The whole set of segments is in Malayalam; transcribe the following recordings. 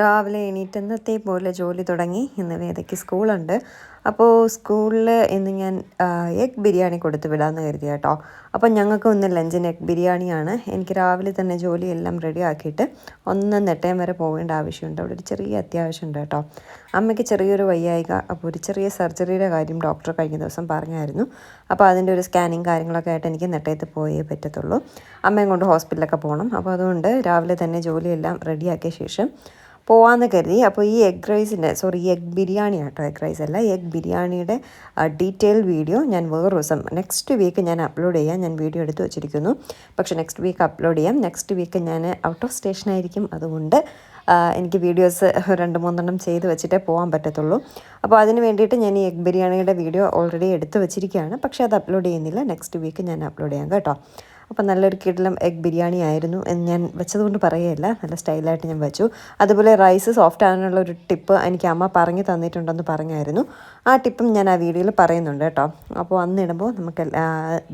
രാവിലെ എണീറ്റന്നത്തെ പോലെ ജോലി തുടങ്ങി. ഇന്ന് വേദയ്ക്ക് സ്കൂളുണ്ട്. അപ്പോൾ സ്കൂളിൽ ഇന്ന് ഞാൻ എഗ് ബിരിയാണി കൊടുത്തു വിടാമെന്ന് കരുതി കേട്ടോ അപ്പോൾ ഞങ്ങൾക്ക് ഒന്ന് ലഞ്ചിന് എഗ് ബിരിയാണിയാണ്. എനിക്ക് രാവിലെ തന്നെ ജോലിയെല്ലാം റെഡി ആക്കിയിട്ട് ഒന്ന് നെട്ടയം വരെ പോകേണ്ട ആവശ്യമുണ്ട്. അവിടെ ഒരു ചെറിയ അത്യാവശ്യമുണ്ട് കേട്ടോ. അമ്മയ്ക്ക് ചെറിയൊരു വയ്യായിക. അപ്പോൾ ഒരു ചെറിയ സർജറിയുടെ കാര്യം ഡോക്ടർ കഴിഞ്ഞ ദിവസം പറഞ്ഞായിരുന്നു. അപ്പോൾ അതിന്റെ ഒരു സ്കാനിങ് കാര്യങ്ങളൊക്കെ ആയിട്ട് എനിക്ക് നെട്ടയത്ത് പോയേ പറ്റത്തുള്ളൂ. അമ്മയും കൊണ്ട് ഹോസ്പിറ്റലൊക്കെ പോകണം അപ്പോൾ അതുകൊണ്ട് രാവിലെ തന്നെ ജോലിയെല്ലാം റെഡിയാക്കിയ ശേഷം പോവാമെന്ന് കരുതി. അപ്പോൾ ഈ എഗ് റൈസിന്റെ സോറി എഗ് ബിരിയാണി ആട്ടോ എഗ് റൈസ് അല്ല എഗ് ബിരിയാണിയുടെ ഡീറ്റെയിൽ വീഡിയോ ഞാൻ വേറെ ദിവസം നെക്സ്റ്റ് വീക്ക് ഞാൻ അപ്ലോഡ് ചെയ്യാം ഞാൻ വീഡിയോ എടുത്ത് വെച്ചിരിക്കുന്നു. പക്ഷേ നെക്സ്റ്റ് വീക്ക് അപ്ലോഡ് ചെയ്യാം. നെക്സ്റ്റ് വീക്ക് ഞാൻ ഔട്ട് ഓഫ് സ്റ്റേഷൻ ആയിരിക്കും അതുകൊണ്ട് എനിക്ക് വീഡിയോസ് രണ്ട് മൂന്നെണ്ണം ചെയ്ത് വെച്ചിട്ടേ പോകാൻ പറ്റത്തുള്ളൂ. അപ്പോൾ അതിന് വേണ്ടിയിട്ട് ഞാൻ ഈ എഗ് ബിരിയാണിയുടെ വീഡിയോ ഓൾറെഡി എടുത്ത് വെച്ചിരിക്കുകയാണ്. പക്ഷേ അത് അപ്ലോഡ് ചെയ്യുന്നില്ല. നെക്സ്റ്റ് വീക്ക് ഞാൻ അപ്ലോഡ് ചെയ്യാം കേട്ടോ. അപ്പോൾ നല്ലൊരു കിടലം എഗ് ബിരിയാണി ആയിരുന്നു എന്ന് ഞാൻ വെച്ചതുകൊണ്ട് പറയുകയല്ല. നല്ല സ്റ്റൈലായിട്ട് ഞാൻ വെച്ചു. അതുപോലെ റൈസ് സോഫ്റ്റ് ആകാനുള്ള ഒരു ടിപ്പ് എനിക്ക് അമ്മ പറഞ്ഞു തന്നിട്ടുണ്ടെന്ന് പറഞ്ഞായിരുന്നു. ആ ടിപ്പും ഞാൻ ആ വീഡിയോയിൽ പറയുന്നുണ്ട് കേട്ടോ. അപ്പോൾ അന്നിടുമ്പോൾ നമുക്ക്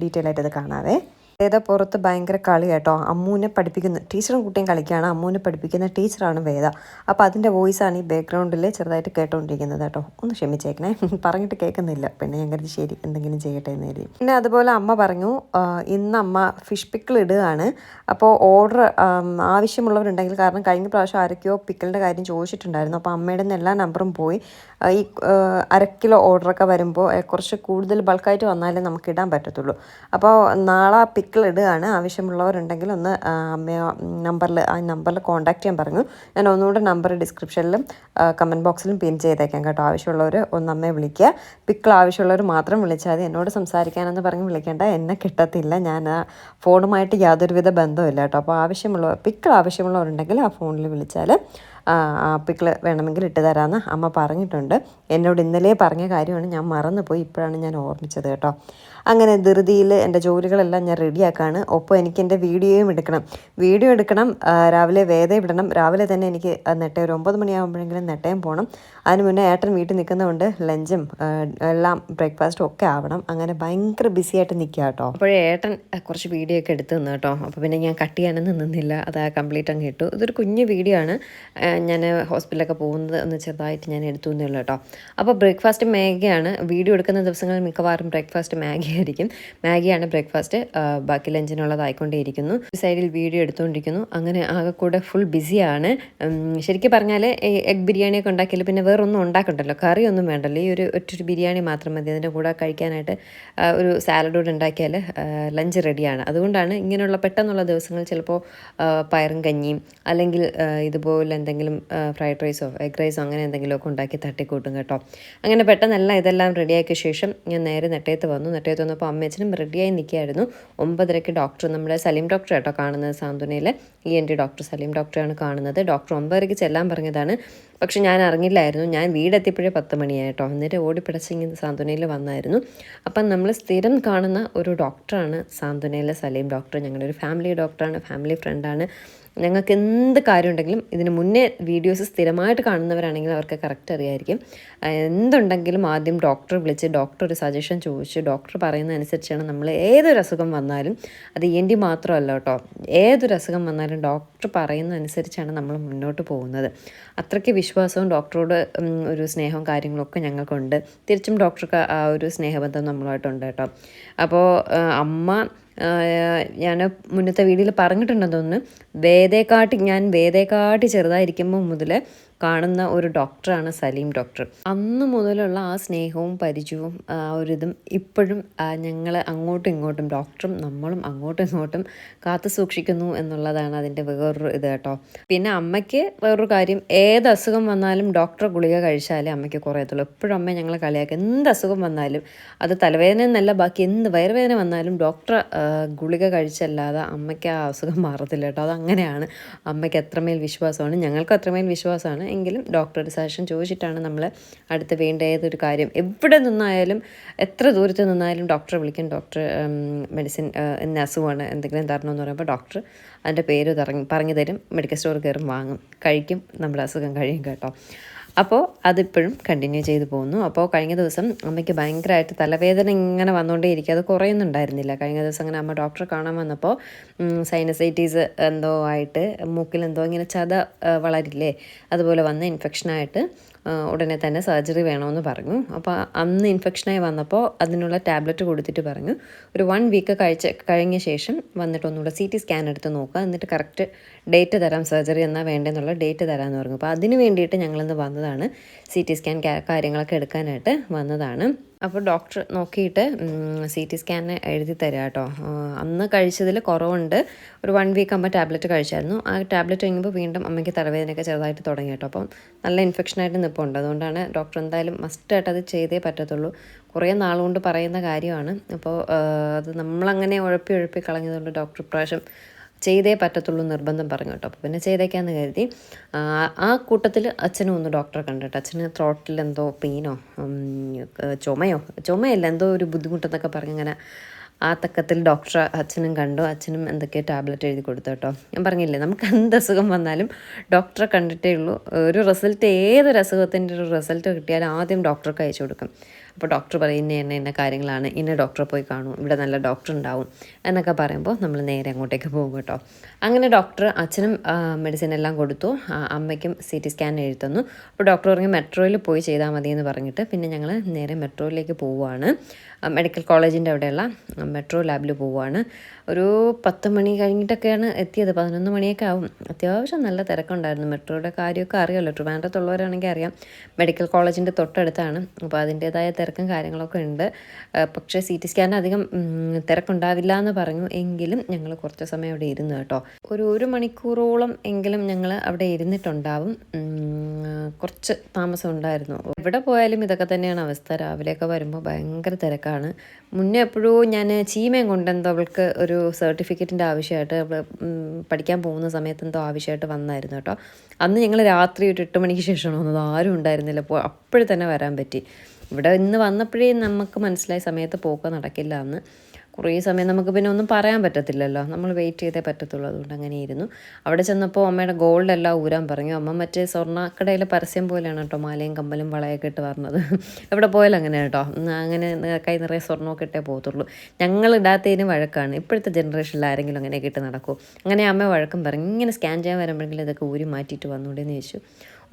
ഡീറ്റെയിൽ ആയിട്ട് അത് കാണാവേ. വേദ പുറത്ത് ഭയങ്കര കളി കേട്ടോ അമ്മൂനെ പഠിപ്പിക്കുന്ന ടീച്ചറും കുട്ടിയും കളിക്കുകയാണ് അമ്മൂനെ പഠിപ്പിക്കുന്ന ടീച്ചറാണ് വേദ. അപ്പോൾ അതിന്റെ വോയിസാണ് ഈ ബാക്ക്ഗ്രൗണ്ടിൽ ചെറുതായിട്ട് കേട്ടോണ്ടിരിക്കുന്നത് കേട്ടോ ഒന്ന് ക്ഷമിച്ചേക്കണേ. പറഞ്ഞിട്ട് കേൾക്കുന്നില്ല പിന്നെ ഞാൻ ശരി എന്തെങ്കിലും ചെയ്യട്ടെ എന്ന് കരുതി. പിന്നെ അതുപോലെ അമ്മ പറഞ്ഞു ഇന്ന് അമ്മ ഫിഷ് പിക്കിൾ ഇടുകയാണ്. അപ്പോൾ ഓർഡർ ആവശ്യമുള്ളവരുണ്ടെങ്കിൽ കാരണം കഴിഞ്ഞ പ്രാവശ്യം അരക്കോ പിക്കിളിന്റെ കാര്യം ചോദിച്ചിട്ടുണ്ടായിരുന്നു. അപ്പോൾ അമ്മയുടെ നിന്ന് എല്ലാ നമ്പറും പോയി. ഈ അരക്കിലോ കിലോ ഓർഡറൊക്കെ വരുമ്പോൾ കുറച്ച് കൂടുതൽ ബൾക്കായിട്ട് വന്നാലേ നമുക്ക് ഇടാൻ പറ്റത്തുള്ളൂ. അപ്പോൾ നാളെ പിക്കിൾ ഇടുകയാണ്. ആവശ്യമുള്ളവരുണ്ടെങ്കിൽ ഒന്ന് അമ്മയോ നമ്പറിൽ ആ നമ്പറിൽ കോൺടാക്ട് ചെയ്യാൻ പറഞ്ഞു. ഞാൻ ഒന്നുകൂടെ നമ്പർ ഡിസ്ക്രിപ്ഷനിലും കമന്റ് ബോക്സിലും പിൻ ചെയ്തേക്കാം കേട്ടോ. ആവശ്യമുള്ളവർ ഒന്ന് അമ്മയെ വിളിക്കുക. പിക്കിൾ ആവശ്യമുള്ളവർ മാത്രം വിളിച്ചാൽ മതി. എന്നോട് സംസാരിക്കാനെന്ന് പറഞ്ഞ് വിളിക്കേണ്ട എന്നെ കിട്ടത്തില്ല. ഞാൻ ഫോണുമായിട്ട് യാതൊരുവിധ ബന്ധമില്ല കേട്ടോ. അപ്പോൾ ആവശ്യമുള്ള പിക്കിൾ ആവശ്യമുള്ളവരുണ്ടെങ്കിൽ ആ ഫോണിൽ വിളിച്ചാൽ പിക്കിൾ വേണമെങ്കിൽ ഇട്ട് തരാമെന്ന് അമ്മ പറഞ്ഞിട്ടുണ്ട്. എന്നോട് ഇന്നലെ പറഞ്ഞ കാര്യമാണ് ഞാൻ മറന്നുപോയി. ഇപ്പോഴാണ് ഞാൻ ഓർമ്മിച്ചത് കേട്ടോ. അങ്ങനെ ധൃതിയിൽ എന്റെ ജോലികളെല്ലാം ഞാൻ റെഡിയാക്കാണ്. ഒപ്പം എനിക്ക് എന്റെ വീഡിയോയും എടുക്കണം. വീഡിയോ എടുക്കണം രാവിലെ വേദ വിടണം. രാവിലെ തന്നെ എനിക്ക് നെട്ടയം ഒരു ഒമ്പത് മണിയാകുമ്പോഴെങ്കിലും നെട്ടയം പോകണം അതിന് മുന്നേ ഏട്ടൻ വീട്ടിൽ നിൽക്കുന്നതുകൊണ്ട് ലഞ്ചും എല്ലാം ബ്രേക്ക്ഫാസ്റ്റും ഒക്കെ ആവണം. അങ്ങനെ ഭയങ്കര ബിസി ആയിട്ട് നിൽക്കുക കേട്ടോ. അപ്പോഴേ ഏട്ടൻ കുറച്ച് വീഡിയോ ഒക്കെ എടുത്ത് നിന്ന് കേട്ടോ. അപ്പോൾ പിന്നെ ഞാൻ കട്ട് ചെയ്യാനൊന്നും നിന്നില്ല. അത് കംപ്ലീറ്റ് അങ്ങ് ഇട്ടു. ഇതൊരു കുഞ്ഞു വീഡിയോ ആണ്. ഞാൻ ഹോസ്പിറ്റലൊക്കെ പോകുന്നത് ഒന്ന് ചെറുതായിട്ട് ഞാൻ എടുത്തു എന്നേ ഉള്ളൂ കേട്ടോ. അപ്പോൾ ബ്രേക്ക്ഫാസ്റ്റ് മാഗിയാണ്. വീഡിയോ എടുക്കുന്ന ദിവസങ്ങളിൽ മിക്കവാറും ബ്രേക്ക്ഫാസ്റ്റ് മാഗി ആയിരിക്കും. മാഗിയാണ് ബ്രേക്ക്ഫാസ്റ്റ്. ബാക്കി ലഞ്ചിനുള്ളതായിക്കൊണ്ടേയിരിക്കുന്നു. സൈഡിൽ വീഡിയോ എടുത്തുകൊണ്ടിരിക്കുന്നു. അങ്ങനെ ആകെ കൂടെ ഫുൾ ബിസിയാണ്. ശരിക്കും പറഞ്ഞാൽ എഗ് ബിരിയാണിയൊക്കെ ഉണ്ടാക്കിയാൽ പിന്നെ വേറൊന്നും ഉണ്ടാക്കണ്ടല്ലോ. കറിയൊന്നും വേണ്ടല്ലോ. ഈ ഒരു ഒറ്റൊരു ബിരിയാണി മാത്രം മതി. അതിന്റെ കൂടെ കഴിക്കാനായിട്ട് ഒരു സാലഡ് കൂടെ ഉണ്ടാക്കിയാൽ ലഞ്ച് റെഡിയാണ്. അതുകൊണ്ടാണ് ഇങ്ങനെയുള്ള പെട്ടെന്നുള്ള ദിവസങ്ങൾ ചിലപ്പോൾ പയറും കഞ്ഞിയും അല്ലെങ്കിൽ ഇതുപോലെ എന്തെങ്കിലും ഫ്രൈഡ് റൈസോ എഗ് റൈസോ അങ്ങനെ എന്തെങ്കിലുമൊക്കെ ഉണ്ടാക്കി തട്ടിക്കൂട്ടും കേട്ടോ. അങ്ങനെ പെട്ടെന്നല്ല ഇതെല്ലാം റെഡിയാക്കിയ ശേഷം ഞാൻ നേരെ നെട്ടയത്ത് വന്നു. നെട്ടയത്ത് വന്നപ്പോൾ അമ്മച്ചനും റെഡിയായി നിൽക്കുകയായിരുന്നു. ഒമ്പതരയ്ക്ക് ഡോക്ടർ നമ്മുടെ സലീം ഡോക്ടർ കേട്ടോ കാണുന്നത് സാന്ത്വനയിലെ. E N T doctor Saleem ഡോക്ടറാണ് കാണുന്നത്. ഡോക്ടർ ഒമ്പതരയ്ക്ക് ചെല്ലാൻ പറഞ്ഞതാണ്. പക്ഷെ ഞാൻ അറിഞ്ഞില്ലായിരുന്നു. ഞാൻ വീടെത്തിയപ്പോഴേ പത്ത് മണിയായിട്ടോ എന്നിട്ട് ഓടിപ്പിടച്ചിങ്ങി സാന്ത്വനയിൽ വന്നായിരുന്നു. അപ്പം നമ്മൾ സ്ഥിരം കാണുന്ന ഒരു ഡോക്ടറാണ് സാന്ത്വനയിലെ സലീം ഡോക്ടർ ഞങ്ങളുടെ ഒരു ഫാമിലി ഡോക്ടറാണ് ഫാമിലി ഫ്രണ്ടാണ് ഞങ്ങൾക്ക് എന്ത് കാര്യം ഉണ്ടെങ്കിലും ഇതിന് മുന്നേ വീഡിയോസ് സ്ഥിരമായിട്ട് കാണുന്നവരാണെങ്കിൽ അവർക്ക് കറക്റ്റ് അറിയായിരിക്കും. എന്തുണ്ടെങ്കിലും ആദ്യം ഡോക്ടറെ വിളിച്ച് ഡോക്ടർ ഒരു സജഷൻ ചോദിച്ച് ഡോക്ടർ പറയുന്ന അനുസരിച്ചാണ് നമ്മൾ ഏതൊരു അസുഖം വന്നാലും അത് എൻ ഡി മാത്രമല്ല കേട്ടോ. ഏതൊരു അസുഖം വന്നാലും ഡോക്ടർ പറയുന്ന അനുസരിച്ചാണ് നമ്മൾ മുന്നോട്ട് പോകുന്നത്. അത്രയ്ക്ക് വിശ്വാസവും ഡോക്ടറോട് ഒരു സ്നേഹവും കാര്യങ്ങളൊക്കെ ഞങ്ങൾക്കുണ്ട്. തിരിച്ചും ഡോക്ടർക്ക് ആ ഒരു സ്നേഹബന്ധം നമ്മളായിട്ടുണ്ട് കേട്ടോ. അപ്പോൾ അമ്മ ഞാൻ മുന്നത്തെ വീഡിയോയിൽ പറഞ്ഞിട്ടുണ്ടെന്ന് തോന്നുന്നു. വേദേക്കാട്ടി ഞാൻ വേദേക്കാട്ടി ചെറുതായിരിക്കുമ്പോൾ മുതൽ കാണുന്ന ഒരു ഡോക്ടറാണ് സലീം ഡോക്ടർ. അന്ന് മുതലുള്ള ആ സ്നേഹവും പരിചയവും ആ ഒരു ഇതും ഇപ്പോഴും ഞങ്ങൾ അങ്ങോട്ടും ഇങ്ങോട്ടും ഡോക്ടറും നമ്മളും അങ്ങോട്ടും ഇങ്ങോട്ടും കാത്തു സൂക്ഷിക്കുന്നു എന്നുള്ളതാണ് അതിന്റെ വേറൊരു ഇത് കേട്ടോ. പിന്നെ അമ്മയ്ക്ക് വേറൊരു കാര്യം ഏത് അസുഖം വന്നാലും ഡോക്ടർ ഗുളിക കഴിച്ചാലേ അമ്മയ്ക്ക് കുറയത്തുള്ളൂ. എപ്പോഴും അമ്മ ഞങ്ങളെ കളിയാക്കുക എന്ത് അസുഖം വന്നാലും അത് തലവേദന എന്നല്ല ബാക്കി എന്ത് വയറുവേദന വന്നാലും ഡോക്ടർ ഗുളിക കഴിച്ചല്ലാതെ അമ്മയ്ക്ക് ആ അസുഖം മാറത്തില്ല കേട്ടോ. അങ്ങനെയാണ് അമ്മയ്ക്ക് എത്രമേൽ വിശ്വാസമാണ്. ഞങ്ങൾക്ക് അത്രമേൽ വിശ്വാസമാണ്. എങ്കിലും ഡോക്ടറുടെ സജഷൻ ചോദിച്ചിട്ടാണ് നമ്മൾ അടുത്ത് വേണ്ട ഏതൊരു കാര്യം. എവിടെ നിന്നായാലും എത്ര ദൂരത്ത് നിന്നായാലും ഡോക്ടറെ വിളിക്കും. ഡോക്ടർ മെഡിസിൻ എന്ന അസുഖമാണ് എന്തെങ്കിലും തരണമെന്ന് പറയുമ്പോൾ ഡോക്ടർ അതിന്റെ പേര് പറഞ്ഞു തരും മെഡിക്കൽ സ്റ്റോർ കയറും വാങ്ങും. കഴിക്കും. നമ്മുടെ അസുഖം കഴിയും കേട്ടോ. അപ്പോൾ അതിപ്പോഴും കണ്ടിന്യൂ ചെയ്തു പോകുന്നു. അപ്പോൾ കഴിഞ്ഞ ദിവസം അമ്മയ്ക്ക് ഭയങ്കരമായിട്ട് തലവേദന ഇങ്ങനെ വന്നുകൊണ്ടേ ഇരിക്കുക അത് കുറയുന്നുണ്ടായിരുന്നില്ല. കഴിഞ്ഞ ദിവസം അങ്ങനെ അമ്മ ഡോക്ടറെ കാണാൻ വന്നപ്പോൾ സൈനസൈറ്റീസ് എന്തോ ആയിട്ട് മൂക്കിൽ എന്തോ ഇങ്ങനെ ചത വളരില്ലേ? അതുപോലെ വന്ന് ഇൻഫെക്ഷനായിട്ട് ഉടനെ തന്നെ സർജറി വേണമെന്ന് പറഞ്ഞു. അപ്പോൾ അന്ന് ഇൻഫെക്ഷനായി വന്നപ്പോൾ അതിനുള്ള ടാബ്ലറ്റ് കൊടുത്തിട്ട് പറഞ്ഞു. ഒരു വൺ വീക്ക് കഴിച്ച കഴിഞ്ഞ ശേഷം വന്നിട്ട് ഒന്നുകൂടെ സി ടി സ്കാൻ എടുത്ത് നോക്കുക. എന്നിട്ട് കറക്റ്റ് ഡേറ്റ് തരാം സർജറി എന്നാൽ വേണ്ടെന്നുള്ള ഡേറ്റ് തരാമെന്ന് പറഞ്ഞു. അപ്പോൾ അതിന് വേണ്ടിയിട്ട് ഞങ്ങളിന്ന് വന്നതാണ്. സി ടി സ്കാൻ കാര്യങ്ങളൊക്കെ എടുക്കാനായിട്ട് വന്നതാണ്. അപ്പോൾ ഡോക്ടർ നോക്കിയിട്ട് സി ടി സ്കാൻ എഴുതി തരാം കേട്ടോ. അന്ന് കഴിച്ചതിൽ കുറവുണ്ട്. ഒരു വൺ വീക്ക് അമ്മ ടാബ്ലറ്റ് കഴിച്ചായിരുന്നു. ആ ടാബ്ലറ്റ് കഴിയുമ്പോൾ വീണ്ടും അമ്മയ്ക്ക് തലവേദനയൊക്കെ ചെറുതായിട്ട് തുടങ്ങി കേട്ടോ. അപ്പം നല്ല ഇൻഫെക്ഷനായിട്ട് നിൽപ്പുണ്ട് അതുകൊണ്ടാണ് ഡോക്ടർ എന്തായാലും മസ്റ്റായിട്ട് അത് ചെയ്തേ പറ്റത്തുള്ളൂ. കുറേ നാളുകൊണ്ട് പറയുന്ന കാര്യമാണ്. അപ്പോൾ അത് നമ്മളങ്ങനെ ഉഴപ്പി ഉഴപ്പി കളഞ്ഞതുകൊണ്ട് ഡോക്ടർ ഇപ്രാവശ്യം ചെയ്തേ പറ്റത്തുള്ളൂ നിർബന്ധം പറഞ്ഞു കേട്ടോ. അപ്പോൾ പിന്നെ ചെയ്തേക്കാന്ന് കരുതി. ആ, കൂട്ടത്തിൽ അച്ഛനും ഒന്ന് ഡോക്ടറെ കണ്ടിട്ട് അച്ഛന് ത്രോട്ടിൽ എന്തോ പെയിനോ ചുമയോ? ചുമയല്ല എന്തോ ഒരു ബുദ്ധിമുട്ടെന്നൊക്കെ പറഞ്ഞ് അങ്ങനെ ആ തക്കത്തിൽ ഡോക്ടറെ അച്ഛനും കണ്ടു. അച്ഛനും എന്തൊക്കെയോ ടാബ്ലറ്റ് എഴുതി കൊടുത്തു കേട്ടോ. ഞാൻ പറഞ്ഞില്ലേ നമുക്ക് എന്ത് അസുഖം വന്നാലും ഡോക്ടറെ കണ്ടിട്ടേ ഉള്ളൂ. ഒരു റിസൾട്ട് ഏതൊരു അസുഖത്തിന്റെ ഒരു റിസൾട്ട് കിട്ടിയാലും ആദ്യം ഡോക്ടർക്ക് അയച്ചു കൊടുക്കും. അപ്പോൾ ഡോക്ടർ പറയുന്ന ഇന്ന ഇന്ന കാര്യങ്ങളാണ്. ഇന്ന ഡോക്ടറെ പോയി കാണും. ഇവിടെ നല്ല ഡോക്ടർ ഉണ്ടാവും. എന്നൊക്കെ പറയുമ്പോൾ നമ്മൾ നേരെ അങ്ങോട്ടേക്ക് പോകും കേട്ടോ. അങ്ങനെ ഡോക്ടർ അച്ഛനും മെഡിസിൻ എല്ലാം കൊടുത്തു. അമ്മയ്ക്കും സി ടി സ്കാൻ എഴുതുന്നു അപ്പോൾ ഡോക്ടർ പറഞ്ഞു മെട്രോയിൽ പോയി ചെയ്താൽ മതി എന്ന് പറഞ്ഞിട്ട് പിന്നെ ഞങ്ങൾ നേരെ മെട്രോയിലേക്ക് പോവുകയാണ്. മെഡിക്കൽ കോളേജിന്റെ അവിടെയുള്ള മെട്രോ ലാബിൽ പോവുകയാണ്. ഒരു പത്ത് മണി കഴിഞ്ഞിട്ടൊക്കെയാണ് എത്തിയത്. പതിനൊന്ന് മണിയൊക്കെ ആവും. അത്യാവശ്യം നല്ല തിരക്കുണ്ടായിരുന്നു. മെട്രോയുടെ കാര്യമൊക്കെ അറിയാമല്ലോ. ട്രിവാൻഡ്രത്തുള്ളവരാണെങ്കിൽ അറിയാം. മെഡിക്കൽ കോളേജിന്റെ തൊട്ടടുത്താണ്. അപ്പോൾ അതിന്റേതായ തിരക്കും കാര്യങ്ങളൊക്കെ ഉണ്ട്. പക്ഷേ സി ടി സ്കാൻ അധികം തിരക്കുണ്ടാവില്ല എന്ന് പറഞ്ഞു. എങ്കിലും ഞങ്ങൾ കുറച്ച് സമയം അവിടെ ഇരുന്നു കേട്ടോ. ഒരു ഒരു മണിക്കൂറോളം എങ്കിലും ഞങ്ങൾ അവിടെ ഇരുന്നിട്ടുണ്ടാവും. കുറച്ച് താമസം ഉണ്ടായിരുന്നു. എവിടെ പോയാലും ഇതൊക്കെ തന്നെയാണ് അവസ്ഥ. രാവിലെയൊക്കെ വരുമ്പോൾ ഭയങ്കര തിരക്കാണ്. മുന്നേ എപ്പോഴും ഞാൻ ചീമയും കൊണ്ടെന്തോ അവൾക്ക് ഒരു സർട്ടിഫിക്കറ്റിന്റെ ആവശ്യമായിട്ട് പഠിക്കാൻ പോകുന്ന സമയത്ത് എന്തോ ആവശ്യമായിട്ട് വന്നായിരുന്നു കേട്ടോ. അന്ന് ഞങ്ങൾ രാത്രി ഒരു എട്ട് മണിക്ക് ശേഷമാണ് വന്നത്. ആരും ഉണ്ടായിരുന്നില്ല. അപ്പോൾ അപ്പോഴും തന്നെ വരാൻ പറ്റി. ഇവിടെ ഇന്ന് വന്നപ്പോഴേ നമുക്ക് മനസ്സിലായ സമയത്ത് പോക്ക് നടക്കില്ല എന്ന് കുറേ സമയം നമുക്ക് പിന്നെ ഒന്നും പറയാൻ പറ്റത്തില്ലല്ലോ. നമ്മൾ വെയിറ്റ് ചെയ്തേ പറ്റത്തുള്ളൂ. അതുകൊണ്ട് അങ്ങനെ ഇരുന്നു അവിടെ ചെന്നപ്പോൾ അമ്മയുടെ ഗോൾഡ് എല്ലാം ഊരാൻ പറഞ്ഞു. അമ്മ മറ്റേ സ്വർണക്കടയിലെ പരസ്യം പോലെയാണ് കേട്ടോ മാലയും കമ്പലും വളയൊക്കെ ഇട്ട് പറഞ്ഞത് എവിടെ പോയാലും അങ്ങനെ കേട്ടോ. അങ്ങനെ കൈ നിറയെ സ്വർണമൊക്കെ ഇട്ടേ പോകത്തുള്ളൂ. ഞങ്ങൾ ഇടാത്തതിന് വഴക്കാണ്. ഇപ്പോഴത്തെ ജനറേഷനിൽ ആരെങ്കിലും അങ്ങനെയൊക്കെ ഇട്ട് നടക്കുമോ അങ്ങനെ അമ്മ വഴക്കം പറഞ്ഞു. ഇങ്ങനെ സ്കാൻ ചെയ്യാൻ വരുമ്പോഴെങ്കിലും ഇതൊക്കെ ഊരി മാറ്റിയിട്ട് വന്നൂടെന്ന് ചോദിച്ചു.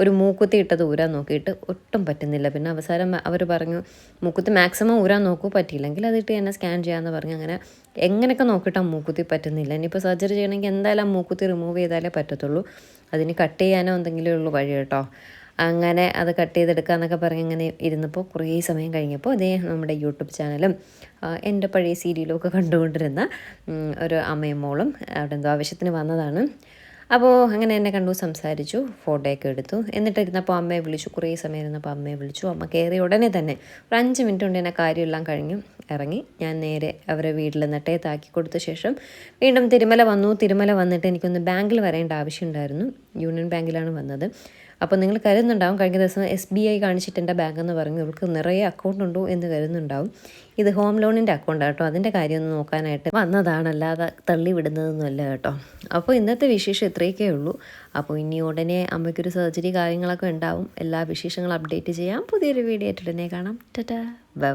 ഒരു മൂക്കുത്തി ഇട്ടത് ഊരാൻ നോക്കിയിട്ട് ഒട്ടും പറ്റുന്നില്ല. പിന്നെ അവസാനം അവർ പറഞ്ഞു മൂക്കുത്തി മാക്സിമം ഊരാൻ നോക്കൂ പറ്റിയില്ലെങ്കിൽ അതിട്ട് എന്നെ സ്കാൻ ചെയ്യാമെന്ന് പറഞ്ഞു. അങ്ങനെ എങ്ങനെയൊക്കെ നോക്കിയിട്ട് മൂക്കുത്തി പറ്റുന്നില്ല. ഇനിയിപ്പോൾ സർജറി ചെയ്യണമെങ്കിൽ എന്തായാലും മൂക്കുത്തി റിമൂവ് ചെയ്താലേ പറ്റത്തുള്ളൂ. അതിന് കട്ട് ചെയ്യാനോ എന്തെങ്കിലും ഉള്ളൂ വഴി കേട്ടോ. അങ്ങനെ അത് കട്ട് ചെയ്തെടുക്കാന്നൊക്കെ പറഞ്ഞ് ഇങ്ങനെ ഇരുന്നപ്പോൾ കുറേ സമയം കഴിഞ്ഞപ്പോൾ അതേ നമ്മുടെ യൂട്യൂബ് ചാനലും എന്റെ പഴയ സീരിയലും ഒക്കെ കണ്ടുകൊണ്ടിരുന്ന ഒരു അമ്മയും മോളും അവിടെ എന്തോ ആവശ്യത്തിന് വന്നതാണ്. അപ്പോൾ അങ്ങനെ എന്നെ കണ്ടു സംസാരിച്ചു ഫോട്ടോയൊക്കെ എടുത്തു. എന്നിട്ട് ഇരുന്നപ്പോൾ അമ്മയെ വിളിച്ചു കുറേ സമയം ഇരുന്നപ്പോൾ അമ്മയെ വിളിച്ചു. അമ്മ കയറി ഉടനെ തന്നെ ഒരു അഞ്ച് മിനിറ്റ് കൊണ്ട് എന്നെ കാര്യമെല്ലാം കഴിഞ്ഞു ഇറങ്ങി. ഞാൻ നേരെ അവരെ വീട്ടിൽ നെട്ടയത്താക്കി കൊടുത്ത ശേഷം വീണ്ടും തിരുമല വന്നു. തിരുമല വന്നിട്ട് എനിക്കൊന്ന് ബാങ്കിൽ വരേണ്ട ആവശ്യമുണ്ടായിരുന്നു യൂണിയൻ ബാങ്കിലാണ് വന്നത്. അപ്പോൾ നിങ്ങൾ കരുതുന്നുണ്ടാവും കഴിഞ്ഞ ദിവസം എസ് ബി ഐ കാണിച്ചിട്ട് എന്റെ ബാങ്ക് എന്ന് പറഞ്ഞു ഇവർക്ക് നിറയെ അക്കൗണ്ട് ഉണ്ടോ എന്ന് കരുതുന്നുണ്ടാവും. ഇത് ഹോം ലോണിന്റെ അക്കൗണ്ട് കേട്ടോ അതിന്റെ കാര്യം ഒന്ന് നോക്കാനായിട്ട് വന്നതാണല്ലാതെ അല്ലാതെ തള്ളി വിടുന്നതൊന്നുമല്ല കേട്ടോ. അപ്പോൾ ഇന്നത്തെ വിശേഷം ഇത്രയൊക്കെ ഉള്ളൂ. അപ്പോൾ ഇനി ഉടനെ അമ്മയ്ക്കൊരു സർജറി കാര്യങ്ങളൊക്കെ ഉണ്ടാവും. എല്ലാ വിശേഷങ്ങളും അപ്ഡേറ്റ് ചെയ്യാം. പുതിയൊരു വീഡിയോ ആയിട്ട് ഉടനെ കാണാം. ടാറ്റാ. ബൈ